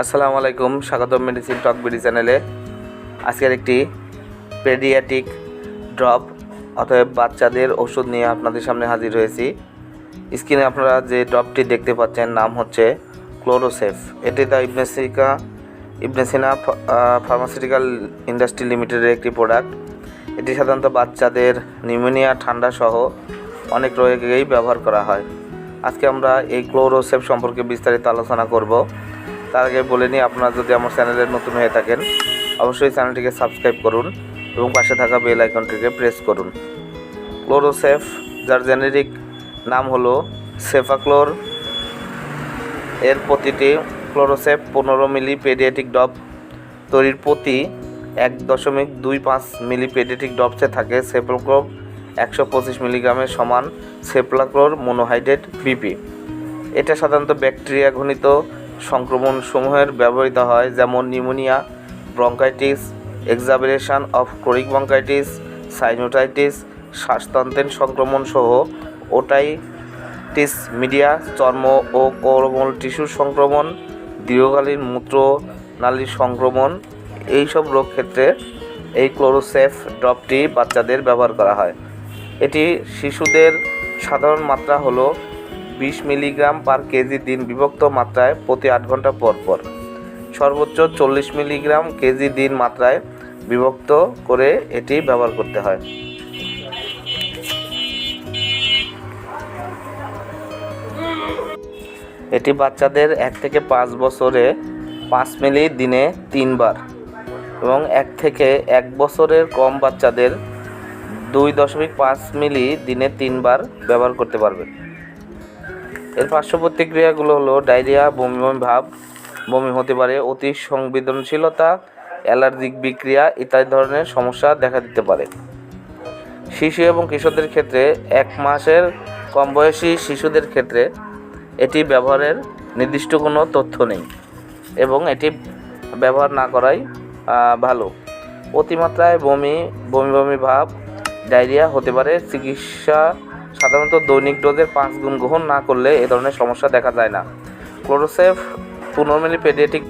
আসসালামু আলাইকুম, স্বাগতম মেডিসিন টক বিডি চ্যানেলে আজকের একটি পেডিয়াটিক ড্রপ অতএব বাচ্চাদের ওষুধ নিয়ে আপনাদের সামনে হাজির হয়েছি। স্ক্রিনে আপনারা যে ড্রপটি দেখতে পাচ্ছেন, নাম হচ্ছে ক্লোরোসেফ এটি দ্য ইবনেসিকা, ইবনেসিনা ফার্মাসিউটিক্যাল ইন্ডাস্ট্রি লিমিটেডের একটি প্রোডাক্ট এটি সাধারণত বাচ্চাদের নিউমোনিয়া ঠান্ডা সহ অনেক রোগেই ব্যবহার করা হয়। আজকে আমরা এই ক্লোরোসেফ সম্পর্কে বিস্তারিত আলোচনা করব। তার আগে বলে নিই, আপনারা যদি আমার চ্যানেলে নতুন হয়ে থাকেন, অবশ্যই চ্যানেলটিকে সাবস্ক্রাইব করুন এবং পাশে থাকা বেল আইকনটিকে প্রেস করুন। ক্লোরোসেফ, যার জেনেরিক নাম হলো সেফাক্লোর, এর প্রতিটি ক্লোরোসেফ পনেরো মিলি পেডিয়াটিক ডব তৈরির প্রতি এক দশমিক দুই পাঁচ মিলি পেডিয়াটিক ডবসে থাকে সেপ্লোক্লোর একশো পঁচিশ মিলিগ্রামের সমান সেপ্লাক্লোর মোনোহাইড্রেট বিপি। এটা সাধারণত ব্যাকটেরিয়া ঘনিত সংক্রমণ সমূহের ব্যবহৃত হয়, যেমন pneumonia, bronchitis exacerbation of chronic bronchitis, sinusitis, শ্বাসতন্ত্রের সংক্রমণ সহ ওটাইটিস মিডিয়া, চর্ম ও কোরমল টিস্যুর সংক্রমণ, দীর্ঘকালীন মূত্রনালীর সংক্রমণ, এইসব রোগ ক্ষেত্রে এই ক্লোরোসেফ ড্রপটি বাচ্চাদের ব্যবহার করা হয়। এটি শিশুদের সাধারণ মাত্রা হলো বিশ মিলিগ্রাম পার কেজি দিন বিভক্ত মাত্রায় প্রতি আট ঘণ্টা পর পর। সর্বোচ্চ চল্লিশ মিলিগ্রাম কেজি দিন মাত্রায় বিভক্ত করে এটি ব্যবহার করতে হয়। এটি বাচ্চাদের এক থেকে পাঁচ বছরে পাঁচ মিলি দিনে তিনবার এবং এক থেকে এক বছরের কম বাচ্চাদের দুই দশমিক পাঁচ মিলি দিনে তিনবার ব্যবহার করতে পারবেন এর পার্শ্ব প্রতিক্রিয়াগুলো হলো ডায়রিয়া, বমি বমি ভাব, বমি হতে পারে, অতি সংবেদনশীলতা, অ্যালার্জিক বিক্রিয়া ইত্যাদি ধরনের সমস্যা দেখা দিতে পারে। শিশু এবং কিশোরদের ক্ষেত্রে এক মাসের কম বয়সী শিশুদের ক্ষেত্রে এটি ব্যবহারের নির্দিষ্ট কোনো তথ্য নেই এবং এটি ব্যবহার না করাই ভালো। অতিমাত্রায় বমি বমি বমি ভাব, ডায়রিয়া হতে পারে, চিকিৎসা সাধারণত দৈনিক ডোজের পাঁচ গুণ গ্রহণ না করলে এ ধরনের সমস্যা দেখা যায় না। ক্লোরোসেফ পুনর্মেলি পেডিয়েটিক